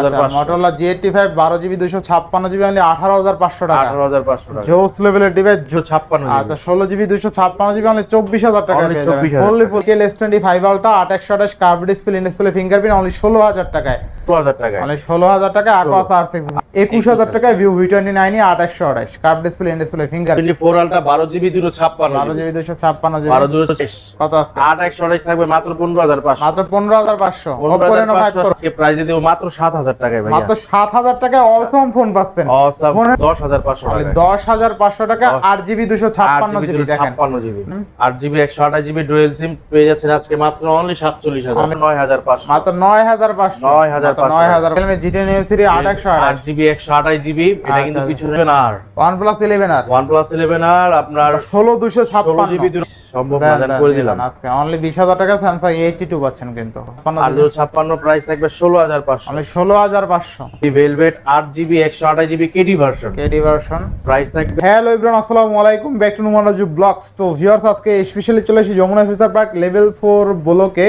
আচ্ছা টাকা। টাকা। জোস লেভেলের ডিভাইস দুশো ছাপ্পান্ন আচ্ছা ষোলো জিবি দুশো ছাপ্পান্ন জিবি অনলি চব্বিশ হাজার টাকা পেয়ে যাবেন। 24,000 ফুললি ফুল কেল এস টোয়েন্টি ফাইভ আলটা আট একশো আঠাশ curve display display fingerprint only ষোলো টাকায়। দু হাজার টাকায়। মানে ষোলো টাকা আঠাশ আর সিক্স একুশ হাজার টাকায় আট একশো আঠাশ। Curve display display finger twenty four ultra বারো জিবি দুশো ছাপ্পান্ন বারো জিবি দুশো ছাপ্পান্ন জিবি। বারো কত আসছে আট থাকবে মাত্র পনেরো হাজার পাঁচশো। মাত্র পনেরো হাজার পাঁচশো। পনেরো Oppo হাজার Reno 5 পাঁচশো Pro। আজকে প্রাইস দিয়ে মাত্র সাত হাজার টাকায় ভাইয়া। মাত্র সাত হাজার টাকায় অসম ফোন পাচ্ছেন। Awesome, দশ হাজার পাঁচশো দশ হাজার পাঁচশো টাকা আট জিবি দুশো ছাপ্পান্ন জিবি জিবি দুশো দেখেন ছাপ্পান্ন জিবি। আট জিবি একশো আঠাশ জিবি ডুয়েল সিম পেয়ে যাচ্ছেন আজকে মাত্র অনলি সাতচল্লিশ হাজার। নয় হাজার পাঁচশো। মাত্র নয় হাজার পাঁচশো। 9,500 নয় হাজার জিটে নিউ থ্রি আট একশো আট জিবি একশো আঠাশ জিবি এটা কিন্তু। পিছনে আর। One plus eleven R. One plus eleven R আপনার ষোলো দুশো ছাপ্পান্ন। জিবি সম্ভব করে দিলাম। আজকে অনলি টাকা পাচ্ছেন কিন্তু। প্রাইস থাকবে ভেলভেট কেডি ভার্সন প্রাইস থাকবে হ্যালো ইব্রান আসসালামু আলাইকুম। ব্যাক টু ব্লগস তো ভিউয়ার্স আজকে স্পেশালি চলে এসেছি Jamuna future park level four ব্লকে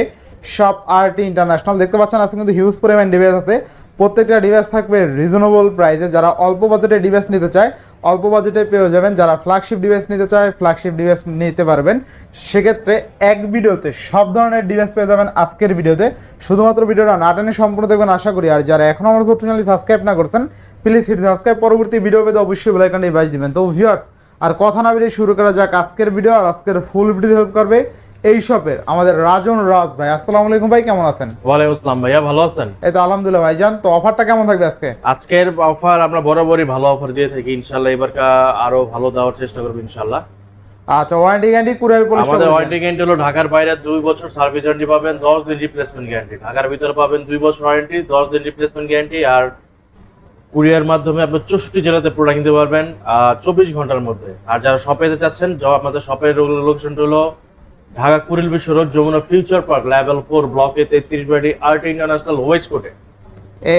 শপ আরটি ইন্টারন্যাশনাল দেখতে পাচ্ছেন আজকে কিন্তু হিউজ পরিমাণ ডিভাইস আছে। প্রত্যেকটা ডিভাইস থাকবে রিজনেবল প্রাইসে যারা অল্প বাজেটে ডিভাইস নিতে চায়, অল্প বাজেটে পেয়ে যাবেন। যারা ফ্ল্যাগশিপ ডিভাইস নিতে চায় ফ্ল্যাগশিপ ডিভাইস নিতে পারবেন। সেক্ষেত্রে এক ভিডিওতে সব ধরনের ডিভাইস পেয়ে যাবেন আজকের ভিডিওতে শুধুমাত্র ভিডিওটা না টেনে সম্পূর্ণ দেখবেন, আশা করি। আর যারা এখনও আমার চ্যানেলটি সাবস্ক্রাইব না করছেন প্লিজ হিট সাবস্ক্রাইব পরবর্তী ভিডিও পেতে অবশ্যই বেলাইকানটি বাজ দিবেন। তো ভিউয়ার্স আর কথা না বেরিয়ে শুরু করা যাক আজকের ভিডিও আর আজকের ফুল ভিডিও হেল্প করবে এই শপের আমাদের রাজন রাজ ভাই। আসসালামু আলাইকুম ভাই কেমন আছেন? ওয়ালাইকুম আসসালাম ভাইয়া ভালো আছেন? এই তো আলহামদুলিল্লাহ ভাই। ভাইজান তো অফারটা কেমন থাকবে আজকে? আজকের অফার আমরা বরাবরই ভালো অফার দিয়ে থাকি ইনশাল্লাহ এবার আরও ভালো দেওয়ার চেষ্টা করব ইনশাল্লাহ আচ্ছা ওয়ারেন্টি গ্যারান্টি কুরিয়ার পুলিশ আমাদের ওয়ারেন্টি গ্যারান্টি হলো ঢাকার বাইরে দুই বছর সার্ভিস ওয়ারেন্টি পাবেন দশ দিন রিপ্লেসমেন্ট গ্যারান্টি ঢাকার ভিতরে পাবেন দুই বছর ওয়ারেন্টি দশ দিন রিপ্লেসমেন্ট গ্যারান্টি আর কুরিয়ার মাধ্যমে আপনি চৌষট্টি জেলাতে প্রোডাক্ট নিতে পারবেন চব্বিশ ঘণ্টার মধ্যে। আর যারা শপে যেতে চাচ্ছেন আমাদের শপের লোকেশনটা হলো Dhaka Kuril Bishwa road Jamuna future park level four ব্লকে তেত্রিশ বাড়ি আর্ট ইন্টারন্যাশনাল ওয়েজ কোর্টে।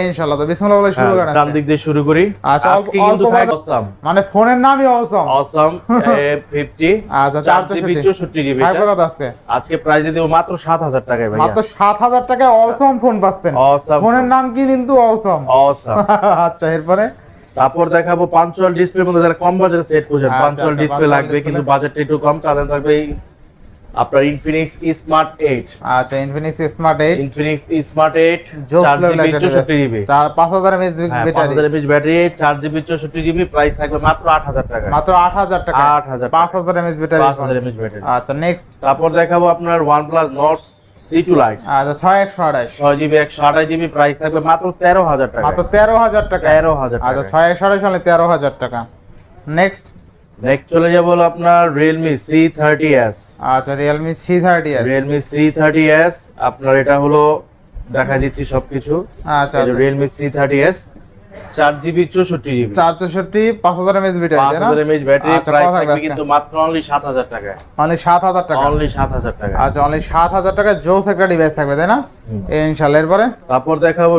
ইনশাআল্লাহ তো বিসমিল্লাহ বলে শুরু করেন ডান দিক দিয়ে শুরু করি। আচ্ছা, আজকে কিন্তু অল্প থাকবে বাজেট- awesome, মানে ফোনের নামই অসম। awesome, A50, আচ্ছা চার চার জিবি চৌষট্টি কত আজকে? আজকে প্রাইস দিয়ে মাত্র সাত হাজার টাকায় মাত্র অসম ফোন পাচ্ছেন। ফোনের. নাম কি কিন্তু অসম। Awesome. আচ্ছা এরপরে? তারপর দেখাবো পাঞ্চুয়াল ডিসপ্লে মধ্যে যারা কম বাজারে সেট করছেন আচ্ছা, পাঞ্চুয়াল আচ্ছা, ডিসপ্লে লাগবে কিন্তু বাজেটটা একটু কম তাহলে থাকবে আপনার ইনফিনিক্স স্মার্ট এইট আচ্ছা Infinix smart eight Infinix smart eight জোস চার level জিবি একটা চৌষট্টি device। জিবি। চার পাঁচ হাজার এমএএচ হ্যাঁ, পাঁচ ব্যাটারি হাজার এমএচ ব্যাটারি চার জিবি চৌষট্টি জিবি প্রাইস থাকবে মাত্র আট হাজার টাকা। মাত্র আট হাজার টাকা। 8,000 পাঁচ হাজার ব্যাটারি পাঁচ হাজার এমএচ ব্যাটারি আচ্ছা নেক্সট তারপর দেখাবো আপনার নট সি টু লাইট আচ্ছা ছয় একশো আঠাশ। ছয় জিবি একশো আঠাশ জিবি প্রাইস থাকবে মাত্র তেরো হাজার টাকা। মাত্র তেরো হাজার টাকা। তেরো হাজার আচ্ছা টাকা। ছয় একশো আঠাশ হলে তেরো হাজার টাকা। নেক্সট নেক্সট চলে যাব আপনার থার্টি এস আচ্ছা রিয়েলমি সি থার্টি এস আপনার এটা হলো দেখা সবকিছু। আচ্ছা আচ্ছা। জিবি চৌষট্টি চার চৌষট্টি পাঁচ হাজার এমএএচ ব্যাটারি পাঁচ তাই না? হাজার এমএচ ব্যাটারি প্রাইস থাকবে কিন্তু মাত্র অনলি সাত হাজার টাকা মানে সাত হাজার টাকা। অনলি সাত হাজার টাকা আচ্ছা অনলি সাত হাজার টাকা জোস একটা ডিভাইস থাকবে তাই না? ইনশাল্লাহ এরপরে? তারপর দেখাবো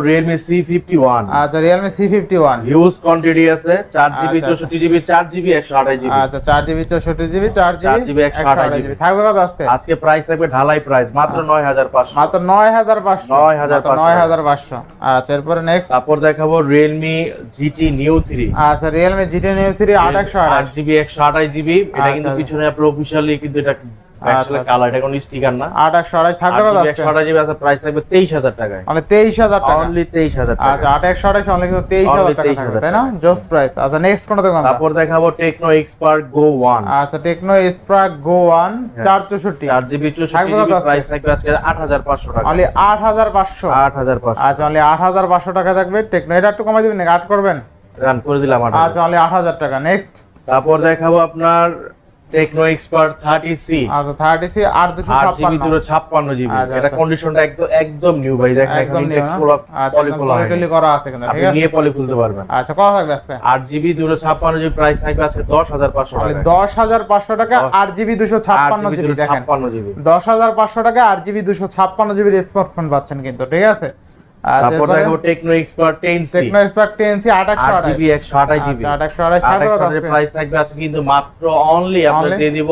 ফিফটি ওয়ান আচ্ছা Realme C fifty huge quantity আছে চার জিবি আচ্ছা, চৌষট্টি জিবি চার জিবি একশো আঠাশ জিবি। আচ্ছা চার জিবি চৌষট্টি জিবি চার চার জিবি জিবি, একশো একশো আঠাশ আঠাশ জিবি। জিবি। থাকবে কত আজকে? আজকে প্রাইস থাকবে ঢালাই প্রাইস মাত্র নয় হাজার পাঁচশো। মাত্র নয় হাজার পাঁচশো। 9,500 নয় হাজার পাঁচশো। আচ্ছা এরপরে নেক্সট তারপর দেখাবো রিয়েলমি জিটি নিউ থ্রি আচ্ছা আট আঠাশ। জিবি একশো আঠাশ জিবি। এটা কিন্তু আচ্ছা। পিছনে আপনার অফিসিয়ালি কিন্তু এটা আচ্ছা। কালার কোনো স্টিকার না। আট থাকবে কত আজকে? আছে প্রাইস থাকবে টাকায়। মানে টাকা। অনলি টাকা। আচ্ছা অনলি টাকা থাকবে তাই না? জোস প্রাইস আচ্ছা নেক্সট কোনটা তারপর দেখাবো টেকনো এক্সপার্ট গো ওয়ান আচ্ছা টেকনো গো ওয়ান হ্যাঁ। থাকবে? প্রাইস থাকবে আজকে টাকা। অনলি আচ্ছা অনলি টাকা থাকবে টেকনো এটা একটু কমাই দিবেন আট করবেন? রান করে দিলাম আচ্ছা অনলি আট হাজার টাকা। নেক্সট তারপর দেখাবো আপনার টেকনো এক্সপার্ট থার্টি সি আচ্ছা থার্টি সি আট দুশো আট জিবি ছাপ্পান্ন দুটো ছাপ্পান্ন জিবি। আচ্ছা, এটা আচ্ছা। কন্ডিশনটা একদম একদম নিউ ভাই। দেখেন একদম আচ্ছা পলি করা আছে আপনি ঠিক আছে? নিয়ে পলি খুলতে পারবেন। আচ্ছা কত থাকবে আজকে? আট জিবি দুটো ছাপ্পান্ন জিবি প্রাইস থাকবে আজকে দশ হাজার পাঁচশো অনলি টাকা দশ হাজার পাঁচশো টাকা দশ- আট জিবি দুশো আট ছাপ্পান্ন জিবি জিবি দেখেন। ছাপ্পান্ন জিবি। দশ হাজার পাঁচশো টাকা আট জিবি দুশো ছাপ্পান্ন জিবির স্মার্টফোন পাচ্ছেন কিন্তু ঠিক আছে? তারপর দেখো Tecno expert ten C Tecno expert 10 C আট একশো আট আঠাশ। জিবি একশো আঠাশ জিবি আচ্ছা আট একশো আঠাশ আট থাকবে একশো কত আঠাশ আজকে? প্রাইস থাকবে আজকে কিন্তু মাত্র অনলি আমরা দিয়ে দিব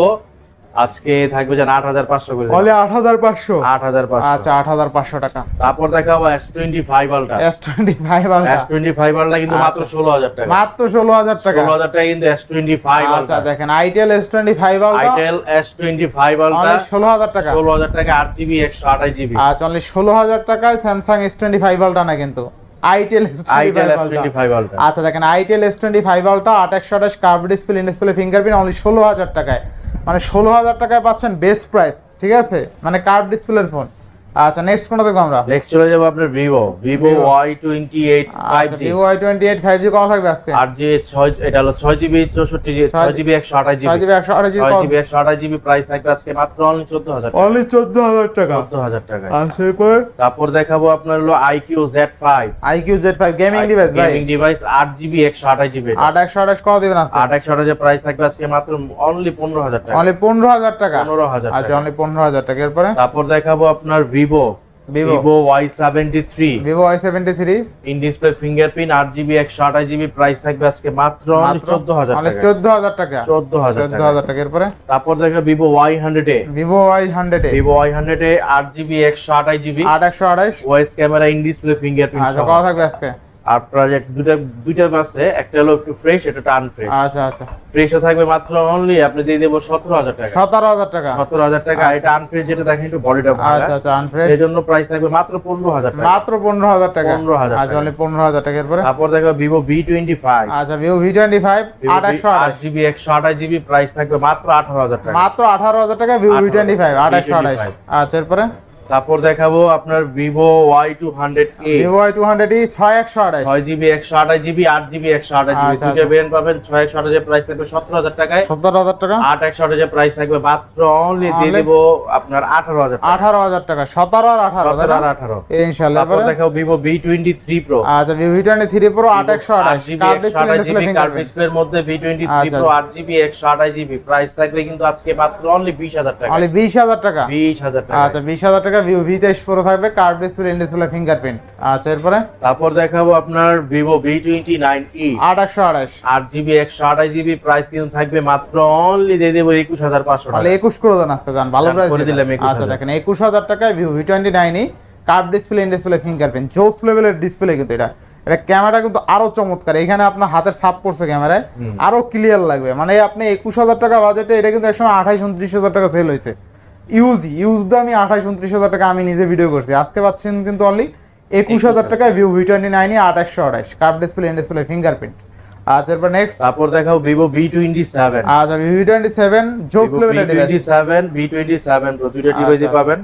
আজকে থাকবে যে আট হাজার পাঁচশো করে। অনলি আট হাজার পাঁচশো? আট হাজার পাঁচশো। আচ্ছা আট হাজার পাঁচশো টাকা। তারপর দেখাবো S twenty five ultra S twenty five ultra S twenty five ultra কিন্তু মাত্র আচ্ছা। ষোলো হাজার টাকা। মাত্র ষোলো হাজার টাকা। ষোলো হাজার টাকা কিন্তু এস টোয়েন্টি ফাইভ আচ্ছা দেখেন itel S twenty five ultra itel S twenty five ultra ষোলো হাজার টাকা। ষোলো হাজার টাকা আট জিবি একশো আঠাশ জিবি। আচ্ছা অনলি ষোলো হাজার টাকায় স্যামসাং এস টোয়েন্টি ফাইভ আলটা না কিন্তু। আইটেল আচ্ছা দেখেন itel S twenty five ultra আট একশো আঠাশ curve display display fingerprint only ষোলো হাজার টাকায়। মানে ষোলো হাজার টাকায় পাচ্ছেন বেস্ট প্রাইস ঠিক আছে? মানে কার্ভ ডিসপ্লের ফোন আচ্ছা নেক্সট কোনটা দেখব আমরা? নেক্সট চলে যাব আপনার ভিভো ভিভো Vivo। আচ্ছা জি Vivo I twenty eight five G কত থাকবে আজকে? আর যে ছয় এটা হলো ছয় জিবি চৌষট্টি জিবি ছয় জিবি একশো আঠাশ ছয় জিবি জিবি একশো আঠাশ জিবি ছয় জিবি একশো আঠাশ জিবি প্রাইস থাকবে আজকে মাত্র অনলি চোদ্দ হাজার অনলি চোদ্দ হাজার টাকা। চোদ্দ হাজার টাকা। আচ্ছা এরপরে তারপর দেখাবো আপনার হলো five iQOO Z five gaming device ভাই। গেমিং ডিভাইস আট জিবি একশো আঠাশ জিবি আট একশো আঠাশ কত দিবেন আজকে? আট একশো আঠাশের প্রাইস থাকবে আজকে মাত্র অনলি পনেরো হাজার টাকা। অনলি পনেরো হাজার টাকা? পনেরো হাজার আচ্ছা টাকা। অনলি পনেরো হাজার টাকা। এরপরে? তারপর দেখাবো আপনার Vivo Vivo Y seventy three Vivo display seventy three in display fingerprint আট জিবি একশো আঠাশ জিবি প্রাইস থাকবে আজকে মাত্র চোদ্দ হাজার চোদ্দ হাজার টাকা। চোদ্দ হাজার চোদ্দ হাজার টাকা। এরপরে? তারপর দেখো Vivo Y hundred A Vivo Y hundred A Vivo Y hundred A আট জিবি একশো আঠাশ জিবি আট একশো আঠাশ। ওয়াইস ক্যামেরা ইন ডিসপ্লে ফিঙ্গারপ্রিন্ট কত থাকবে আজকে? আপনার দুটা দুইটা আছে একটা হলো একটু ফ্রেশ এটা আনফ্রেশ আচ্ছা আচ্ছা। ফ্রেশও থাকবে মাত্র অনলি আপনি দিয়ে দেবো সতেরো হাজার টাকা। সতেরো হাজার টাকা? সতেরো হাজার টাকা আর এটা আনফ্রেশ যেটা দেখেন একটু বডিটা আচ্ছা আচ্ছা আনফ্রেশ সেই জন্য প্রাইস থাকবে মাত্র পনেরো হাজার টাকা। মাত্র পনেরো হাজার টাকা। 15,000 আচ্ছা অনলি পনেরো হাজার টাকা এরপরে? তারপর দেখো ভিভো ভি টোয়েন্টি ফাইভ আচ্ছা ভিভো ভি টোয়েন্টি ফাইভ আট একশো আট জিবি একশো আঠাশ জিবি প্রাইস থাকবে মাত্র আঠারো হাজার টাকা। মাত্র আঠারো হাজার টাকা ভিভো ভি 18 টোয়েন্টি ফাইভ আট একশো আঠাশ। V25 আচ্ছা এরপরে? তারপর দেখাবো আপনার Vivo Y two hundred A Vivo I two hundred E ছয় একশো আঠাশ। ছয় জিবি একশো আঠাশ জিবি আট জিবি একশো আঠাশ জিবি। আচ্ছা, আচ্ছা। পাবেন ছয় একশো আঠাশের প্রাইস থাকবে সতেরো হাজার টাকায়। সত্তর হাজার টাকা? আট একশো আঠাশের প্রাইস থাকবে মাত্র অনলি দিয়ে? দেবো আপনার আঠারো হাজার আঠারো হাজার টাকা সতেরো আর আঠারো সতেরো আর আঠারো। ইনশাল্লাহ তারপর দেখাও Vivo V twenty three pro আচ্ছা Vivo V twenty three pro আট একশো আঠাশ। জিবি একশো আঠাশ জিবি কার্ড ডিসপ্লের মধ্যে ভি টোয়েন্টি থ্রি প্রো আট জিবি একশো আঠাশ জিবি। প্রাইস থাকবে কিন্তু আজকে মাত্র অনলি বিশ হাজার টাকা। অনলি বিশ হাজার টাকা? বিশ হাজার টাকা। আচ্ছা বিশ হাজার টাকা ভিভো ভি তেইশ প্রো থাকবে card display in display fingerprint আচ্ছা এরপরে? তারপর দেখাবো আপনার Vivo V twenty nine E আট একশো আঠাশ আট জিবি একশো আঠাশ জিবি প্রাইস কিন্তু থাকবে মাত্র অনলি দিয়ে দেবো একুশ হাজার পাঁচশো টাকা। একুশ করে দেন আজকে যান ভালো প্রাইস করে দিলাম। আচ্ছা দেখেন একুশ হাজার টাকায় Vivo V twenty nine E curve display in display fingerprint জোস লেভেলের ডিসপ্লে কিন্তু এটা। এটা ক্যামেরা কিন্তু আরও চমৎকার। এখানে আপনার হাতের সাপ করছে ক্যামেরায় আরও ক্লিয়ার লাগবে। মানে আপনি একুশ হাজার টাকা বাজেটে এটা কিন্তু একসময় আঠাইশ উনত্রিশ হাজার টাকা সেল হয়েছে। ইউজ ইউজ দামি আঠাশ উনত্রিশ হাজার টাকা আমি নিজে ভিডিও করছি। আজকে পাচ্ছেন কিন্তু অনলি একুশ হাজার টাকায় ভিভো ভি টোয়েন্টি নাইনে আট একশো আঠাইশ। Curve display and display fingerprint আচ্ছা এরপর নেক্সট তারপর দেখাও ভিভো ভি টোয়েন্টি সেভেন আচ্ছা ভিভো ভি টোয়েন্টি সেভেন জোস লেভেলের device twenty seven V twenty seven প্রতিটা ডিভাইসে আচ্ছা। পাবেন।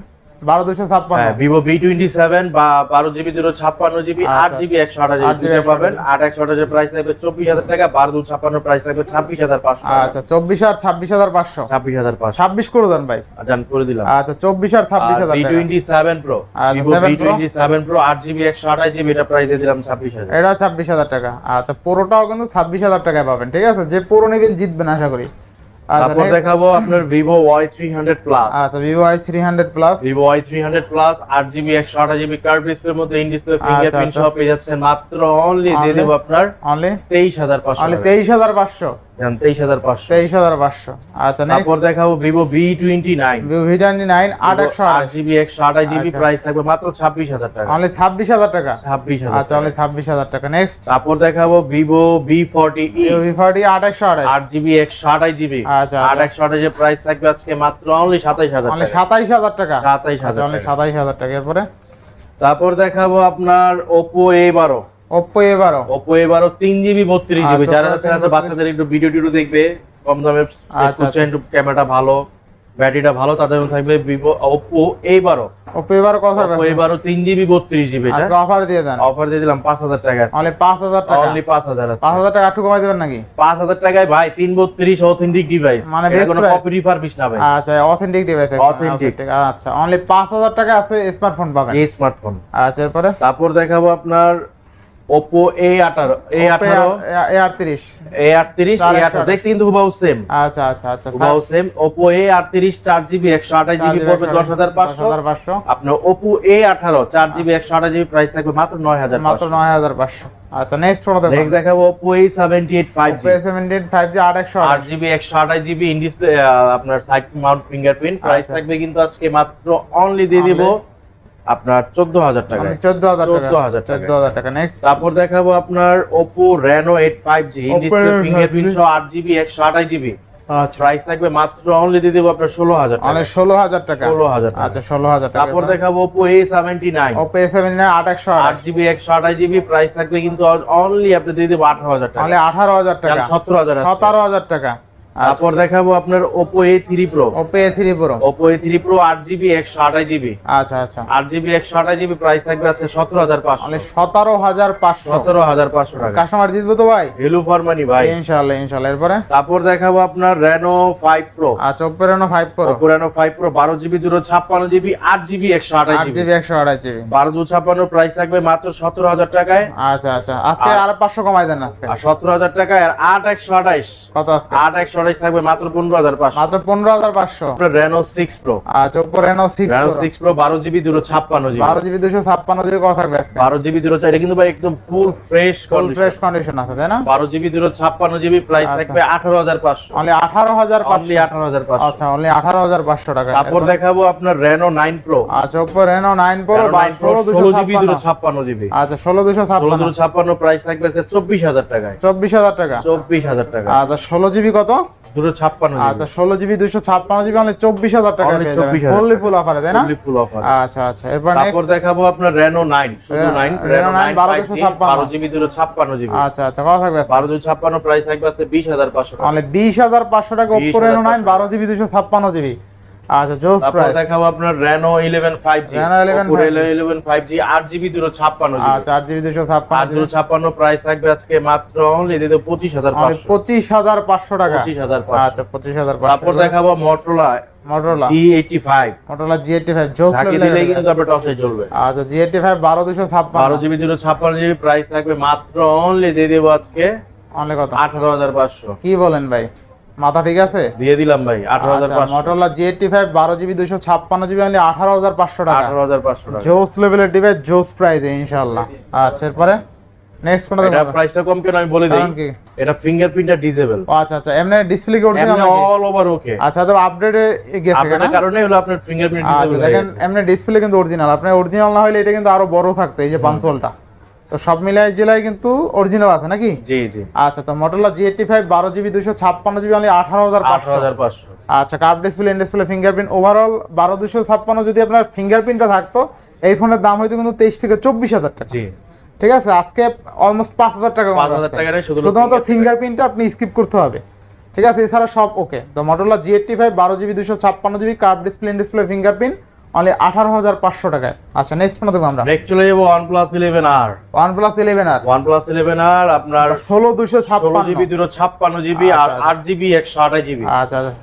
বারো দুশো ছাপ্পান্ন। ভিভো টোয়েন্টি সেভেন বা বারো জিবি দুটো ছাপ্পান্ন জিবি আচ্ছা। আট জিবি একশো আঠাশ জিবি পাবেন। আট একশো আঠাশের প্রাইস থাকবে চব্বিশ হাজার টাকা বারো দু ছাপ্পান্ন প্রাইস থাকবে ছাব্বিশ হাজার পাঁচশো আচ্ছা চব্বিশ আর ছাব্বিশ হাজার পাঁচশো। ছাব্বিশ হাজার পাঁচশো। ছাব্বিশ করে দেন ভাই। জান করে দিলাম। আচ্ছা চব্বিশ আর ছাব্বিশ হাজার টোয়েন্টি সেভেন প্রো আচ্ছা, ভিভো 7 টোয়েন্টি সেভেন প্রো আট জিবি একশো আঠাশ জিবি এটা প্রাইস দিয়ে দিলাম ছাব্বিশ হাজার। এটা ছাব্বিশ হাজার টাকা। আচ্ছা পুরোটাও কিন্তু ছাব্বিশ হাজার টাকায় পাবেন ঠিক আছে? যে পুরো নেবেন জিতবেন আশা করি। আচ্ছা তারপর দেখাবো আপনার Vivo Y three hundred plus আচ্ছা Vivo I three hundred plus Vivo Y three hundred plus আট জিবি একশো আঠাশ জিবি কার্ড ডিসপ্লের মধ্যে ইন ডিসপ্লে ফিঙ্গারপ্রিন্ট আচ্ছা। সহ পেয়ে যাচ্ছে মাত্র অনলি দিয়ে দেব আপনার অনলি তেইশ হাজার পাঁচশো অনলি তেইশ হাজার পাঁচশো? তেইশ হাজার পাঁচশো। তেইশ হাজার পাঁচশো। আচ্ছা তারপর দেখাবো Vivo V twenty nine Vivo V twenty nine আট একশো আট। জিবি একশো আঠাশ জিবি আচ্ছা। প্রাইস থাকবে মাত্র ছাব্বিশ হাজার টাকা। অনলি ছাব্বিশ হাজার টাকা? ছাব্বিশ হাজার আচ্ছা অনলি ছাব্বিশ হাজার টাকা। নেক্সট তারপর দেখাবো Vivo V forty V forty আট একশো আঠাশ। আট জিবি একশো আঠাশ জিবি। আচ্ছা, আট আচ্ছা। একশো আঠাশের প্রাইস থাকবে আজকে মাত্র অনলি সাতাইশ হাজার অনলি সাতাইশ হাজার টাকা? সাতাইশ আচ্ছা হাজার অনলি সাতাইশ হাজার টাকা। এরপরে? তারপর দেখাবো আপনার ওপো এ বারো। বারো তিন জিবি বত্রিশ জিবি আচ্ছা, যারা ওপো আছে বাচ্চাদের একটু ভিডিও টিডিও দেখবে কম দামে আচ্ছা, সেট করছেন একটু ক্যামেরাটা ভালো ব্যাটারিটা ভালো তাদের থাকবে ভিভো বারো ওপ্পো এ বারো কথা ওপো এ বারো তিন জিবি বত্রিশ জিবি আজকে অফার দিয়ে দেন। অফার দিয়ে দিলাম পাঁচ হাজার টাকা আছে। পাঁচ হাজার টাকা। অনলি পাঁচ হাজার আছে। পাঁচ হাজার টাকা একটু কমাই দেবেন নাকি? পাঁচ হাজার টাকায় ভাই তিন বত্রিশ অথেন্টিক ডিভাইস মানে মানে কোনো কপি রিফারবিশ না ভাই। আচ্ছা অথেন্টিক ডিভাইস Authentic। আচ্ছা অনলি পাঁচ হাজার টাকা আছে স্মার্টফোন পাবেন। এই স্মার্টফোন আচ্ছা এরপরে? তারপর দেখাবো আপনার এ আটত্রিশ। এ আটত্রিশ এ আঠারো। দেখতে কিন্তু হুবাহু সেম আচ্ছা আচ্ছা আচ্ছা। হুবাহু সেম জিবি একশো আঠাশ জিবি পড়বে দশ হাজার পাঁচশো। হাজার পাঁচশো। আপনার জিবি একশো আঠাশ জিবি প্রাইস থাকবে মাত্র নয় হাজার মাত্র নয় হাজার পাঁচশো। আচ্ছা নেক্সট ফোন দেখো নেক্সট দেখাবো জি আট একশো আট জিবি একশো আঠাশ জিবি ইন ডিসপ্লে আপনার সাইড মাউন্ট ফিঙ্গারপ্রিন্ট প্রাইস। থাকবে কিন্তু আজকে মাত্র অনলি দিয়ে দিব আপনার চোদ্দ হাজার টাকা। চোদ্দ হাজার টাকা 14,000 টাকা। চোদ্দ হাজার টাকা নেক্সট তারপর দেখাবো আপনার Oppo Reno eight five G সহ আট জিবি একশো আঠাশ জিবি আচ্ছা। প্রাইস থাকবে মাত্র অনলি দিয়ে দেবো আপনার ষোলো হাজার টাকা। অনেক ষোলো হাজার টাকা। 16,000 টাকা। আচ্ছা ষোলো হাজার টাকা। তারপর দেখাবো Oppo A seventy nine Oppo A seventeen আট একশো আট। জিবি একশো আঠাশ জিবি প্রাইস থাকবে কিন্তু অনলি আপনি দিয়ে দেবো আঠারো হাজার টাকা। আঠারো হাজার টাকা। সতেরো হাজার সতেরো হাজার টাকা। আচ্ছা তারপর দেখাবো আপনার Oppo A three pro Oppo A three pro Oppo A three pro আট জিবি একশো আঠাশ জিবি আচ্ছা আচ্ছা। আট জিবি একশো আঠাশ জিবি প্রাইস থাকবে হাজার পাঁচশো। সতেরো হাজার পাঁচশো। টাকা। কাস্টমার জিতবো তো ভাই? ভ্যালু ফর মানি ভাই। ইনশাল্লাহ ইনশাল্লাহ এরপরে? তারপর দেখাবো আপনার রেনো ফাইভ প্রো আচ্ছা ফাইভ প্রো বারো জিবি দুটো ছাপ্পান্ন জিবি আট জিবি একশো আঠাশ আট জিবি জিবি একশো আঠাশ জিবি বারো দু ছাপ্পান্ন প্রাইস থাকবে মাত্র সতেরো হাজার টাকায়। আচ্ছা আচ্ছা। আজকে আর- আর পাঁচশো কমাই দেন আজকে। আর সতেরো হাজার টাকায় আর আট একশো আঠাইশ কত আজকে আট একশো আঠাইশ থাকবে মাত্র পনেরো হাজার পাঁচশো। মাত্র পনেরো হাজার পাঁচশো। আপনার রেনো সিক্স প্রো আচ্ছা বারো জিবি দুটো ছাপ্পান্ন জিবি। বারো জিবি দুশো ছাপ্পান্ন জিবি কত থাকবে আজকে বারো জিবি দুটো চাই এটা কিন্তু ভাই একদম full fresh full fresh condition আছে তাই না? বারো জিবি দুটো ছাপ্পান্ন জিবি প্রাইস। থাকবে আঠারো হাজার পাঁচশো। অনলি আঠারো হাজার অনলি পাঁচশো আঠারো হাজার পাঁচশো। আচ্ছা অনলি আঠারো হাজার পাঁচশো টাকা। তারপর দেখাবো আপনার রেনো নাইন প্রো আচ্ছা ষোলো জিবি দুটো ছাপ্পান্ন। ছাপ্পান্ন জিবি। আচ্ছা ষোলো দুশো ষোলো ছাপ্পান্ন দুটো ছাপ্পান্ন প্রাইস থাকবে চব্বিশ হাজার টাকায়। চব্বিশ হাজার টাকা। চব্বিশ হাজার টাকা। আচ্ছা ষোলো জিবি কত? দুটো ছাপ্পান্ন আচ্ছা ষোলো জিবি দুশো ছাপ্পান্ন জিবি মানে চব্বিশ হাজার টাকা Only পেয়ে যাবেন। 24,000 ফুললি ফুল অফারে তাই না? ফুল অফার আচ্ছা আচ্ছা এরপর তারপর দেখাবো আপনার রেনো নাইন শুধু নাইন রেনো নাইন বারো দুশো ছাপ্পান্ন। জিবি দুটো ছাপ্পান্ন জিবি আচ্ছা আচ্ছা কত থাকবে? বারো দুটো ছাপ্পান্ন প্রাইস থাকবে আছে বিশ হাজার পাঁচশো মানে বিশ হাজার পাঁচশো টাকা ওপো রেনো নাইন বারো জিবি দুশো ছাপ্পান্ন জিবি আচ্ছা জোস প্রাইস দেখাবো আপনার Reno 11 5G Reno eleven five G আট দুটো ছাপ্পান্ন আচ্ছা আট জিবি দুশো ছাপ্পান্ন আট দুটো ছাপ্পান্ন প্রাইস থাকবে আজকে মাত্র অনলি টাকা। আচ্ছা তারপর দেখাবো জোস ঝাঁকি কিন্তু আপনার আচ্ছা জি এইটটি ফাইভ বারো দুশো ছাপ্পান্ন। বারো জিবি দুটো ছাপ্পান্ন জিবি প্রাইস থাকবে মাত্র অনলি দিয়ে দেবো আজকে অনলি কত? আঠারো হাজার পাঁচশো। কি বলেন ভাই? মাথা ঠিক আছে? দিয়ে দিলাম ভাই আঠারো হাজার আচ্ছা ছাপ্পান্ন জিবি অনলি আঠারো হাজার পাঁচশো টাকা। আঠারো হাজার পাঁচশো টাকা। জোস লেভেলের ডিভাইস জোস প্রাইসে ইনশাআল্লাহ। আচ্ছা এরপরে? নেক্সট কোনটা এটা প্রাইসটা কম কেন আমি বলে দিই। এটা ফিঙ্গারপ্রিন্টটা ডিসেবল আচ্ছা আচ্ছা এমনি ডিসপ্লে কি অরিজিনাল এমনি অল ওভার ওকে আচ্ছা তো আপডেটে গেছে কেন? আপনার কারণে হলো আপনার ফিঙ্গারপ্রিন্ট আচ্ছা দেখেন এমনি ডিসপ্লে কিন্তু অরিজিনাল আপনার অরিজিনাল না হলে এটা কিন্তু আরও বড় থাকতো এই যে কনসোলটা তো সব মিলাই জেলায় কিন্তু অরিজিনাল আছে নাকি? জি জি। আচ্ছা তো মটোলা জি এইটটি ফাইভ বারো জিবি দুশো ছাপ্পান্ন জিবি অনলি আঠারো হাজার পাঁচশো। হাজার পাঁচশো। আচ্ছা curve display in display fingerprint overall বারো দুশো ছাপ্পান্ন যদি আপনার ফিঙ্গারপ্রিন্টটা থাকতো এই ফোনের দাম হয়তো কিন্তু তেইশ থেকে চব্বিশ হাজার টাকা। জি। ঠিক আছে আজকে অলমোস্ট পাঁচ হাজার টাকা কমে 5,000 যাচ্ছে। টাকার শুধু শুধুমাত্র ফিঙ্গারপ্রিন্টটা আপনি স্কিপ করতে হবে। ঠিক আছে এছাড়া সব ওকে তো মটোলা জি এইটটি ফাইভ বারো জিবি দুশো ছাপ্পান্ন GB curve display in display fingerprint only আঠারো হাজার পাঁচশো টাকায়। আচ্ছা নেক্সট ফোন দেখব আমরা। নেক্সট চলে যাব one plus eleven R one plus eleven R one plus eleven R আপনার ষোলো দুশো ছাপ্পান্ন। জিবি দুটো ছাপ্পান্ন জিবি আর আচ্ছা, আচ্ছা। আট জিবি একশো আঠাশ জিবি আচ্ছা আচ্ছা।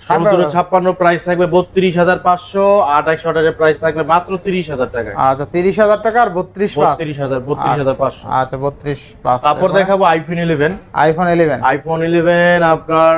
ষোলো ছাপ্পান্ন প্রাইস থাকবে বত্রিশ হাজার পাঁচশো আট একশো আঠাশের প্রাইস থাকবে মাত্র তিরিশ হাজার টাকা। আচ্ছা তিরিশ হাজার টাকা আর বত্রিশ বত্রিশ হাজার বত্রিশ হাজার পাঁচশো। আচ্ছা বত্রিশ তারপর দেখাবো iPhone eleven iPhone eleven iPhone eleven আপনার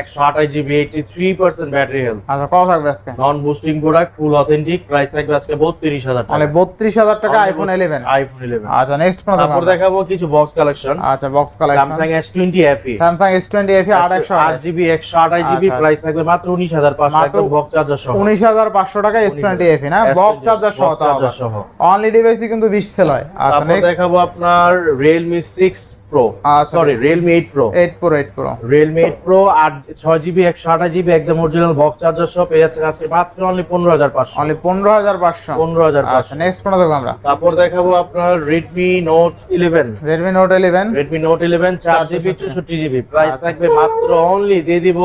একশো আঠাশ GB eighty three percent battery health আচ্ছা কত থাকবে আজকে? Non boosting product full authentic price থাকবে আজকে বত্রিশ হাজার মানে বত্রিশ হাজার টাকা আইফোন ইলেভেন আইফোন ইলেভেন আচ্ছা নেক্সট কোনো তারপর দেখাবো কিছু বক্স কালেকশন আচ্ছা box collection Samsung S twenty FE Samsung S twenty FE আট একশো আট জিবি একশো আঠাশ জিবি। প্রাইস থাকবে মাত্র উনিশ হাজার পাঁচশো মাত্র একদম বক্স চার্জার সহ। উনিশ হাজার পাঁচশো টাকা এস টোয়েন্টি এফি না? S20 বক্স চার্জার সহ charger সহ। অনলি ডিভাইসই কিন্তু বিশ সেল হয়। আচ্ছা নেক্সট দেখাবো আপনার রিয়েলমি সিক্স প্রো আচ্ছা। Sorry Realme eight pro eight pro eight pro Realme eight pro আট ছয় জিবি একশো আঠাশ জিবি একদম অরিজিনাল বক্স চার্জার সহ পেয়ে যাচ্ছেন আজকে মাত্র অনলি পনেরো হাজার পাঁচশো। অনলি পনেরো হাজার পাঁচশো। পনেরো হাজার আচ্ছা পাঁচশো নেক্সট কোনো দেখব আমরা? তারপর দেখাবো আপনার Redmi note eleven Redmi note eleven Redmi note eleven চার জিবি চৌষট্টি জিবি প্রাইস আচ্ছা। থাকবে মাত্র অনলি দিয়ে দিব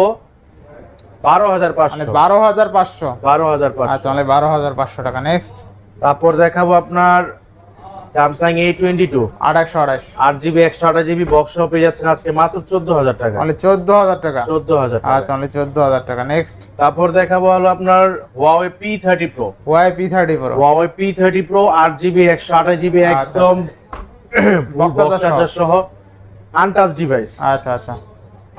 বারো হাজার মানে পাঁচশো বারো হাজার পাঁচশো। বারো হাজার আচ্ছা পাঁচশো অনলি বারো হাজার পাঁচশো টাকা। নেক্সট তারপর দেখাবো আপনার স্যামসাং এ টোয়েন্টি টু একশো আঠাশ আট জিবি একশো আঠাশ জিবি বক্স সহ পেয়ে যাচ্ছেন আজকে মাত্র চোদ্দ হাজার টাকা। অনলি চোদ্দ হাজার টাকা? চোদ্দ হাজার আচ্ছা অনলি চোদ্দ হাজার টাকা। নেক্সট তারপর দেখাবো হলো আপনার Huawei P thirty pro Y P thirty pro Huawei P thirty pro আট জিবি একশো আঠাশ জিবি আচ্ছা। একদম। চার্জার সহ। আনটাচ ডিভাইস আচ্ছা আচ্ছা।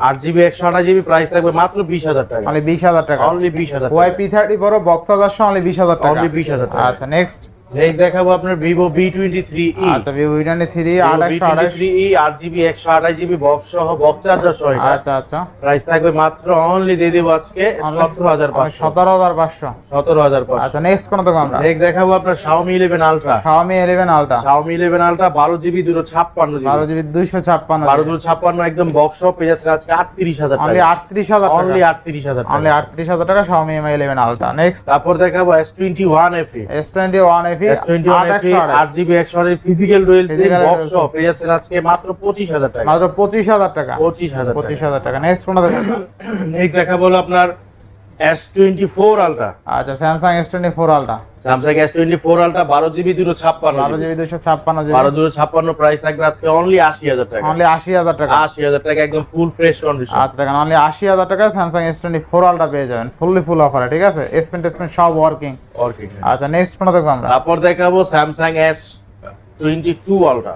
আট জিবি একশো আঠাশ জিবি প্রাইস থাকবে মাত্র বিশ হাজার টাকা। মানে বিশ হাজার টাকা। অনলি বিশ হাজার থার্টি বড় বক্স অনলি বিশ হাজার টাকা। অনলি বিশ হাজার টাকা। আচ্ছা নেক্সট নেক্সট দেখাবো আপনার ভিভো বি টোয়েন্টি থ্রি আচ্ছা ভিভো ভি টোয়েন্টি থ্রি আট একশো থ্রি ই আট জিবি একশো আঠাশ জিবি বক্স সহ বক্স চার্জার সহ আচ্ছা আচ্ছা। প্রাইস থাকবে মাত্র অনলি দিয়ে দেবো আজকে সতেরো হাজার পাঁচশো। সতেরো হাজার পাঁচশো। সতেরো হাজার পাঁচশো। আচ্ছা নেক্সট কোন দেবো আমরা? নেক্সট দেখাবো আপনার Xiaomi eleven ultra Xiaomi 11 ultra Xiaomi eleven ultra বারো জিবি দুটো ছাপ্পান্ন বারো জিবি দুইশো ছাপ্পান্ন বারো দুটো ছাপ্পান্ন একদম বক্স সহ পেয়ে যাচ্ছে আজকে আটত্রিশ হাজার অনলি টাকা। আটত্রিশ হাজার অনলি টাকা আটত্রিশ হাজার অনলি আটত্রিশ হাজার টাকা Xiaomi Mi 11 আলট্রা নেক্সট তারপর দেখাবো S twenty one F E S twenty one F E physical dual SIM Physical box সহ পেয়ে যাচ্ছেন আজকে মাত্র পঁচিশ হাজার টাকা। মাত্র টাকা। নেক্সট নেক্সট আপনার S24 আলট্রা আচ্ছা Samsung S24 ultra Samsung S24 ultra 12 GB 256 12 GB 256 GB. 12 256 price থাকবে আজকে অনলি 80000 টাকা। অনলি 80000 টাকা। 80000 টাকা একদম ফুল ফ্রেশ কন্ডিশন আচ্ছা দেখেন অনলি 80000 টাকা Samsung S24 আলট্রা পেয়ে যাবেন ফুললি ফুল অফারে ঠিক আছে? S Pen S Pen সব ওয়ার্কিং ওয়ার্কিং আচ্ছা নেক্সট ফোন দেখব আমরা। তারপর দেখাবো Samsung S 22 ওয়ালটা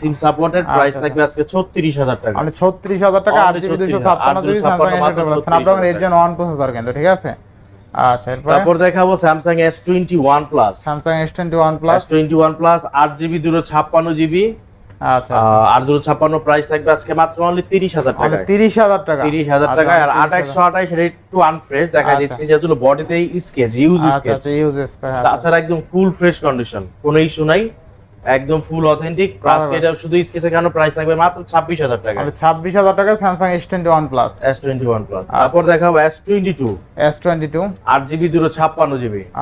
সিম সাপোর্টেড থাকবে আজকে 36000 টাকা। মানে 36000 টাকা কিন্তু ঠিক আছে? আচ্ছা তারপর দেখাবো Samsung S twenty one plus Samsung S twenty one plus twenty one plus আট জিবি দুটো ছাপ্পান্ন জিবি। আচ্ছা আচ্ছা। আর দুটো ছাপ্পান্ন প্রাইস থাকবে আজকে মাত্র অনলি তিরিশ হাজার টাকা তিরিশ হাজার টাকা। তিরিশ হাজার আচ্ছা, টাকা আর আট একশো আঠাশ সেটা একটু আনফ্রেশ দেখা আচ্ছা। যাচ্ছে যেহেতু বডিতেই স্কেচ ইউজ আচ্ছা স্কেচ আচ্ছা তাছাড়া একদম ফুল ফ্রেশ কন্ডিশন কোনো ইস্যু নাই। একদম ফুল অথেন্টিক প্লাস। এটা শুধু স্কেচের কারণে প্রাইস থাকবে মাত্র ছাব্বিশ হাজার টাকা। মানে ছাব্বিশ হাজার টাকা plus S twenty one plus আচ্ছা। তারপর দেখাবো S twenty two S twenty two আট জিবি দুটো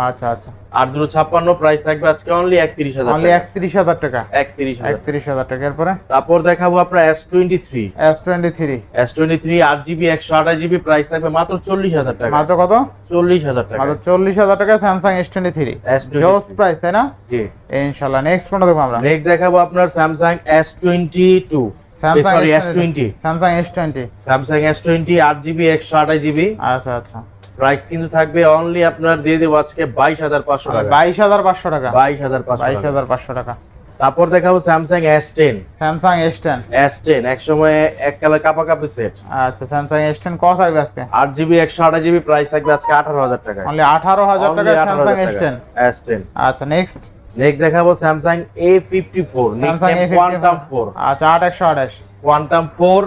আচ্ছা আচ্ছা। আর দুটো ছাপ্পান্ন প্রাইস থাকবে আজকে অনলি একত্রিশ হাজার অনলি একত্রিশ হাজার টাকা। একত্রিশ হাজার। একত্রিশ হাজার টাকা। এরপরে? তারপর দেখাবো আপনার S twenty three S twenty three S twenty three আট জিবি একশো আঠাশ জিবি প্রাইস থাকবে মাত্র চল্লিশ হাজার টাকা। মাত্র কত? চল্লিশ হাজার টাকা। মাত্র চল্লিশ হাজার টাকা স্যামসাং এস থ্রি S23 জোস প্রাইস তাই না? জি। ইনশাল্লাহ নেক্সট দেখব আমরা। নেক্সট দেখাবো আপনার Samsung S twenty two Samsung sorry S twenty Samsung S twenty Samsung S twenty আট জিবি একশো আঠাশ জিবি আচ্ছা আচ্ছা। প্রাইস কিন্তু থাকবে অনলি আপনার দিয়ে দেবো আজকে বাইশ হাজার পাঁচশো টাকা। বাইশ হাজার পাঁচশো টাকা। বাইশ হাজার পাঁচশো বাইশ টাকা। হাজার পাঁচশো টাকা। তারপর দেখাবো Samsung S ten Samsung S ten S ten এক সময় এক কালার কাপা কাপি সেট আচ্ছা স্যামসাং এস টেন কত থাকবে আজকে? আট জিবি একশো আঠাশ জিবি প্রাইস থাকবে আজকে আঠারো হাজার টাকা অনলি আঠারো হাজার টাকা Samsung S ten S ten আচ্ছা নেক্সট নেক্সট দেখাবো Samsung A fifty four Samsung A quantum four আচ্ছা আট একশো আঠাশ। কোয়ান্টাম ফোর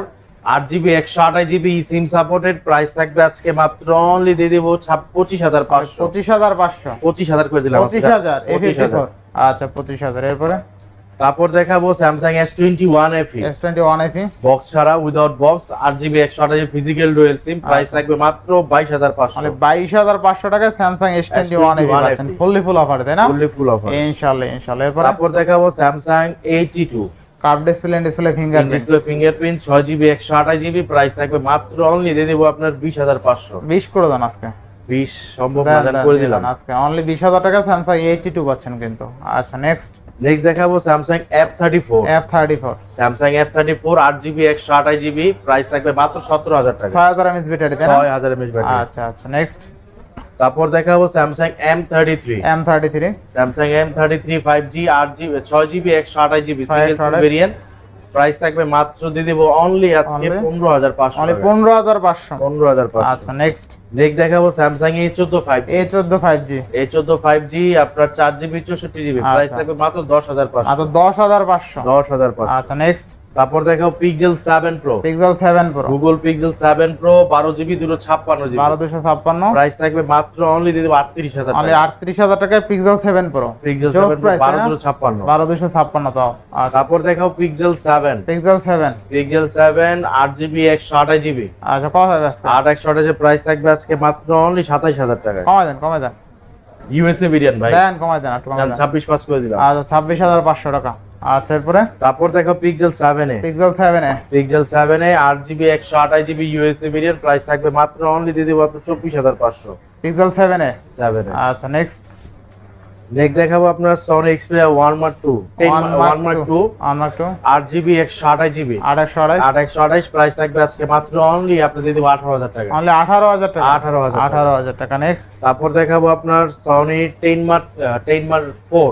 আট জিবি একশো আঠাশ জিবি সিম সাপোর্টেড প্রাইস থাকবে আজকে মাত্র অনলি দিয়ে দেবো পঁচিশ হাজার পাঁচশো। পঁচিশ হাজার পাঁচশো। পঁচিশ হাজার করে দিলাম পঁচিশ আজকে। হাজার এ পঁচিশ ফিফটি হাজার। ফোর আচ্ছা পঁচিশ হাজার। এরপরে? তারপর দেখাবো Samsung S twenty one F E S twenty one F E box ছাড়া উইদাউট বক্স আট জিবি একশো আঠাশ ফিজিক্যাল ডুয়েল সিম প্রাইস। থাকবে মাত্র বাইশ হাজার পাঁচশো। মানে বাইশ হাজার পাঁচশো টাকায় Samsung S twenty one FE S21 পাচ্ছেন। ফুললি ফুল অফার তাই না? ফুললি ফুল অফার ইনশাল্লাহ ইনশাল্লাহ। এরপরে তারপর দেখাবো Samsung eighty two curve display display fingerprint display fingerprint ছয় জিবি একশো আঠাশ জিবি প্রাইস থাকবে মাত্র অনলি দিয়ে দেবো আপনার বিশ হাজার পাঁচশো। বিশ করে দেন আজকে। বিশ সম্ভব করে দিলাম। আজকে। অনলি বিশ হাজার টাকা স্যামসাং এইটটি টু পাচ্ছেন কিন্তু। আচ্ছা নেক্সট নেক্সট দেখাবো Samsung F thirty four F thirty four Samsung F thirty four আট জিবি একশো আঠাশ জিবি প্রাইস থাকবে মাত্র সতেরো হাজার টাকা। ছয় হাজার এমএস ব্যাটারি ছয় হাজার এমএস ব্যাটারি আচ্ছা আচ্ছা নেক্সট তারপর দেখাবো Samsung M thirty three M thirty three Samsung M thirty three five G আট জিবি ছয় জিবি একশো আঠাশ জিবি সিঙ্গেল ভেরিয়েন্ট প্রাইস থাকবে মাত্র দিয়ে দেবো অনলি আজকে Only? পনেরো হাজার পাঁচশো অনলি পনেরো হাজার পাঁচশো। পনেরো হাজার আচ্ছা নেক্সট নেক্সট দেখাবো স্যামসাং এ চোদ্দ ফাইভ এ চোদ্দ ফাইভ জি এই চোদ্দ ফাইভ জি আপনার চার জিবি চৌষট্টি জিবি প্রাইস। থাকবে মাত্র দশ হাজার আচ্ছা পাঁচশো দশ হাজার পাঁচশো। দশ হাজার পাঁচশো। আচ্ছা নেক্সট তারপর দেখাও Pixel seven pro Pixel seven pro Google Pixel seven pro বারো জিবি দুটো ছাপ্পান্ন জিবি। বারো দুশো ছাপ্পান্ন। প্রাইস থাকবে মাত্র অনলি দিয়ে দেবো আটত্রিশ হাজার অনলি আটত্রিশ হাজার টাকায় Pixel seven pro Pixel Just seven price, বারো তাই না? দুটো ছাপ্পান্ন। বারো ছাপ্পান্ন তাও আচ্ছা তারপর দেখাও Pixel seven Pixel seven Pixel seven আট জিবি একশো আঠাশ জিবি। আচ্ছা কত হবে আজকে? আট একশো আঠাশের প্রাইস থাকবে আজকে মাত্র অনলি সাতাইশ হাজার টাকা। কমায় দেন কমায় দেন। ইউএসএ ভেরিয়েন্ট ভাই। দেন কমাই দেন একটু কমাই দেন। ছাব্বিশ পাস করে দিলাম। আচ্ছা ছাব্বিশ হাজার পাঁচশো টাকা। আচ্ছা এরপরে? তারপর দেখো Pixel 7 A. Pixel 7 A. Pixel 7 A 8GB 128GB USB variant price থাকবে মাত্র অনলি দিয়ে দেব আপনার 24500 পিক্সেল 7 এ? 7 এ। আচ্ছা নেক্সট নেক্সট দেখাবো আপনার Sony Xperia 1 mark 2 1 mark 2 1 mark 2 8GB 128GB 828 828 price থাকবে আজকে মাত্র অনলি আপনি দিয়ে দেব 18000 টাকা। অনলি 18000 টাকা। 18000 18000 টাকা। নেক্সট তারপর দেখাবো আপনার সনি 10 মার্ক 10 মার্ক 4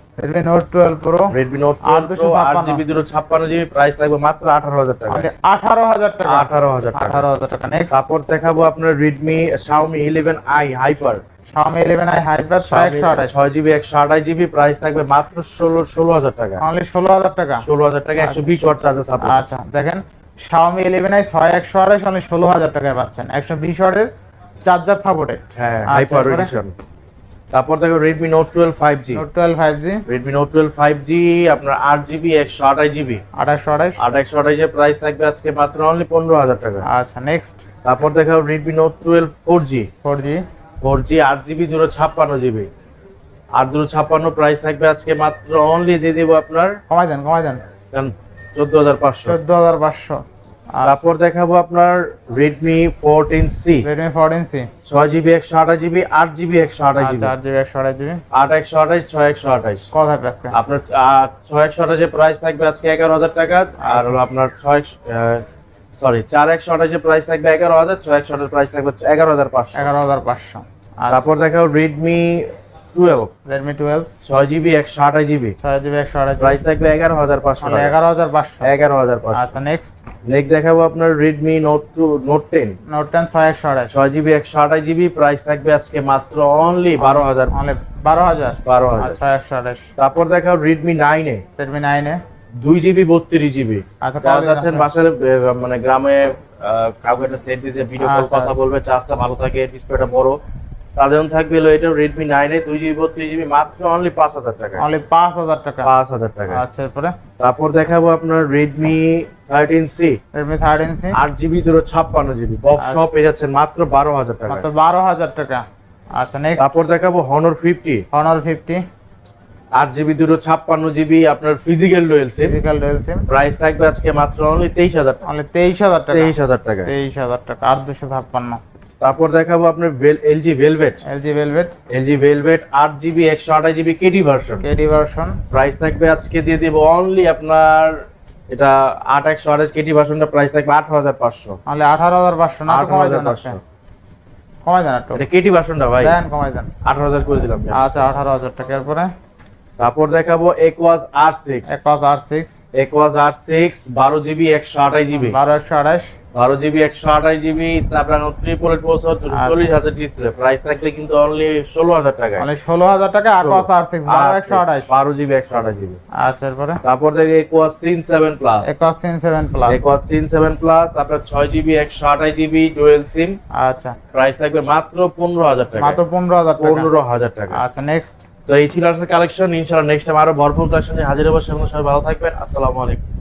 আট টুয়েলভ দুশো প্রো আট ছাপ্পান্ন। জিবি দুটো ছাপ্পান্ন জিবি প্রাইস থাকবে মাত্র আঠারো হাজার টাকা। অনলি আঠারো হাজার টাকা। আঠারো হাজার টাকা। আঠারো হাজার টাকা নেক্সট তারপর দেখাবো আপনার হাইপার Xiaomi 11i হাইপার ছয় একশো আঠাশ। ছয় জিবি একশো আঠাশ জিবি প্রাইস থাকবে মাত্র ষোলো ষোলো হাজার টাকা। অনলি ষোলো হাজার টাকা। ষোলো হাজার টাকা একশো বিশ ওয়াট চার্জার সাপোর্ট আচ্ছা দেখেন Xiaomi 11i ছয় একশো আঠাশ অনলি ষোলো হাজার টাকায় পাচ্ছেন। একশো বিশ ওয়াটের চার্জার সাপোর্টেড হ্যাঁ আচ্ছা, হাইপার এডিশন তারপর দেখো Redmi Note 12 5G Note 12 5G Redmi Note 12 5G আপনার 8GB 128GB 2828 2828 প্রাইস থাকবে আজকে মাত্র অনলি 15000 টাকা। আচ্ছা নেক্সট তারপর দেখো Redmi Note 12 4G 4G 4G 8GB 256GB আর 256 প্রাইস থাকবে আজকে মাত্র অনলি দিয়ে দেব আপনার কমাই দেন কমাই দেন। 14500 14500 তারপর দেখাবো আপনার আচ্ছা আট জিবি একশো আঠাশ জিবি আট একশো আঠাশ ছয় একশো আঠাশ। কত থাকবে আজকে আপনার আহ, ছয় একশো আঠাশের প্রাইস থাকবে আজকে এগারো হাজার টাকা আর হলো আপনার ছয় সরি চার একশো আঠাশের প্রাইস থাকবে এগারো হাজার ছয় একশো প্রাইস থাকবে এগারো হাজার পাঁচশো। এগারো হাজার পাঁচশো। আচ্ছা। তারপর দেখাও রেডমি টুয়েলভ রেডমি টুয়েলভ ছয় জিবি একশো আঠাশ জিবি ছয় জিবি একশো আঠাশ প্রাইস থাকবে এগারো হাজার পাঁচশো মানে এগারো হাজার পাঁচশো। এগারো হাজার পাঁচশো। আচ্ছা নেক্সট নেক্সট দেখাবো আপনার নোট টেন ছয় একশো আঠাশ। ছয় জিবি একশো আঠাশ জিবি প্রাইস থাকবে আজকে মাত্র অনলি বারো হাজার। অনলি বারো হাজার। বারো আর হাজার। ছয় একশো আঠাশ। তারপর দেখাও রেডমি নাইনে রেডমি নাইনে দুই জিবি বত্রিশ জিবি আচ্ছা যারা কত যাচ্ছেন বাসায় মানে গ্রামে কাউকে একটা সেট দিতে ভিডিও কল কথা। বলবে চার্জটা ভালো থাকে ডিসপ্লেটা বড়। তাদের থাকবে হলো এটা রেডমি নাইনে দুই জিবি বত্রিশ জিবি মাত্র অনলি পাঁচ হাজার টাকা। অনলি পাঁচ হাজার টাকা? পাঁচ হাজার টাকা। আচ্ছা এরপরে? তারপর দেখাবো আপনার সি আট জিবি দুটো ছাপ্পান্ন জিবি বক্স আচ্ছা। সব পেয়ে যাচ্ছেন মাত্র বারো হাজার টাকা। মাত্র বারো হাজার টাকা। আচ্ছা নেক্সট তারপর দেখাবো হনর ফিফটি অনর ফিফটি আট জিবি দুটো ছাপ্পান্ন জিবি আপনার physical dual SIM physical dual SIM price থাকবে আজকে মাত্র অনলি তেইশ হাজার টাকা। অনলি তেইশ হাজার টাকা। তেইশ হাজার টাকা। তেইশ হাজার টাকা আর দুশো ছাপ্পান্ন। তারপর দেখাবো আপনার LG Velvet LG Velvet LG Velvet আট জিবি একশো আঠাশ GB K D version K D version price থাকবে আজকে দিয়ে দেবো অনলি আপনার এটা আট একশো আঠাশ কেডি ভার্সনটা প্রাইস থাকবে আঠারো হাজার পাঁচশো। অনলি আঠারো হাজার পাঁচশো না আঠারো কমাই হাজার পাঁচশো। কমাই দেন একটু। এটা কেডি ভার্সনটা ভাই। দেন কমাই দেন। আঠারো হাজার করে দিলাম। আচ্ছা আঠারো হাজার টাকা এরপরে। তারপর দেখাবো Aquos R six Aquos R six Aquos R six বারো জিবি একশো আঠাশ জিবি। বারো একশো আঠাশ। বারো জিবি একশো আঠাশ GB Snapdragon triple eight processor আচ্ছা। চল্লিশ হাজার ডিসপ্লে প্রাইস থাকলে কিন্তু অনলি ষোলো হাজার টাকা ষোলো হাজার টাকা আর সিক্স বারো একশো আঠাশ। বারো জিবি একশো আঠাশ জিবি। আচ্ছা তারপর দেখে Aquos sense seven plus Aquos তিন seven plus Aquos sense seven plus আপনার ছয় জিবি একশো আঠাশ জিবি ডুয়েল সিম আচ্ছা। প্রাইস থাকবে মাত্র পনেরো হাজার টাকা মাত্র পনেরো হাজার পনেরো হাজার টাকা। আচ্ছা নেক্সট তো এই ছিল আজকের কালেকশন ইনশাআল্লাহ নেক্সট টাইম আরও ভরপুর কালেকশনে হাজির হব। সবাই ভালো থাকবেন। আসসালামু আলাইকুম।